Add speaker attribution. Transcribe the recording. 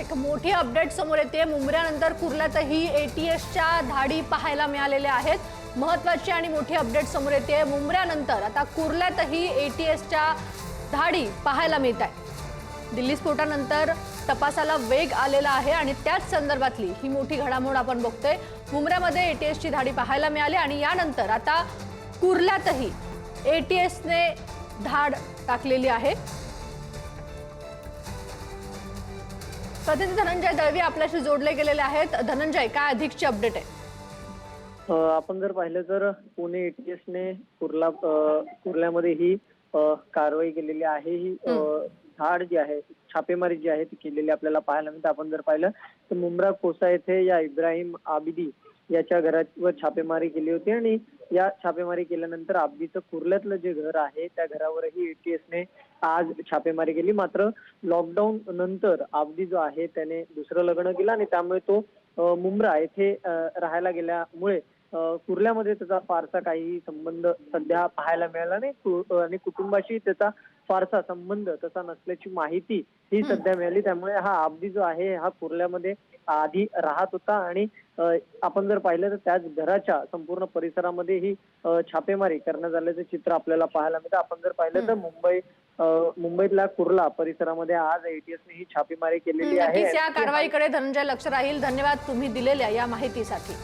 Speaker 1: एक मोठी अपडेट समोर येते. मुंबऱ्यानंतर कुर्ल्यातही ए टी एसच्या धाडी पाहायला मिळालेल्या आहेत. महत्वाची आणि मोठी अपडेट समोर येते. मुंबऱ्यानंतर आता कुर्ल्यातही ए टी एसच्या धाडी पाहायला मिळत आहे. दिल्ली स्फोटानंतर तपासाला वेग आलेला आहे आणि त्याच संदर्भातली ही मोठी घडामोड आपण बघतोय. मुंबऱ्यामध्ये ए टी एसची धाडी पाहायला मिळाली आणि यानंतर आता कुर्ल्यातही ए टी एसने धाड टाकलेली आहे. प्रतिनिधी धनंजय दळवी आपल्याशी जोडले गेलेले आहेत. धनंजय काय अधिकची अपडेट आहे?
Speaker 2: आपण जर पाहिलं तर पुणे एटीएसने कुर्ला कुर्ल्यामध्ये ही कारवाई केलेली आहे. ही धाड जी आहे छापेमारी जी आहे ती केलेली आपल्याला पाहायला मिळते. आपण जर पाहिलं तर मुंब्रा कोसा येथे या इब्राहिम आबिदी याच्या घरावर छापेमारी केली होती. आणि या छापेमारी केल्यानंतर आबिदीचं कुर्ल्यातलं जे घर आहे त्या घरावरही एटीएसने आज छापेमारी केली. मात्र लॉकडाऊन नंतर आबदी जो आहे त्याने दुसरं लग्न केलं आणि त्यामुळे तो मुंब्रा येथे राहायला गेल्यामुळे कुर्ल्यामध्ये त्याचा फारसा काही संबंध सध्या पाहायला मिळाला नाही. आणि कुटुंबाशी त्याचा फारसा संबंध तसा नसल्याची माहिती ही सध्या मिळाली. त्यामुळे हा आबदी जो आहे हा कुर्ल्यामध्ये आधी राहत होता आणि आपण जर पाहिलं तर त्याच घराच्या संपूर्ण परिसरामध्ये ही छापेमारी करण्यात आल्याचं चित्र आपल्याला पाहायला मिळतं. आपण जर पाहिलं तर मुंबई मुंबईतल्या कुर्ला परिसरामध्ये आज एटीएसने ही छापेमारी केलेली आहे.
Speaker 1: या कारवाईकडे धनंजय लक्ष राहील. धन्यवाद तुम्ही दिलेल्या या माहितीसाठी.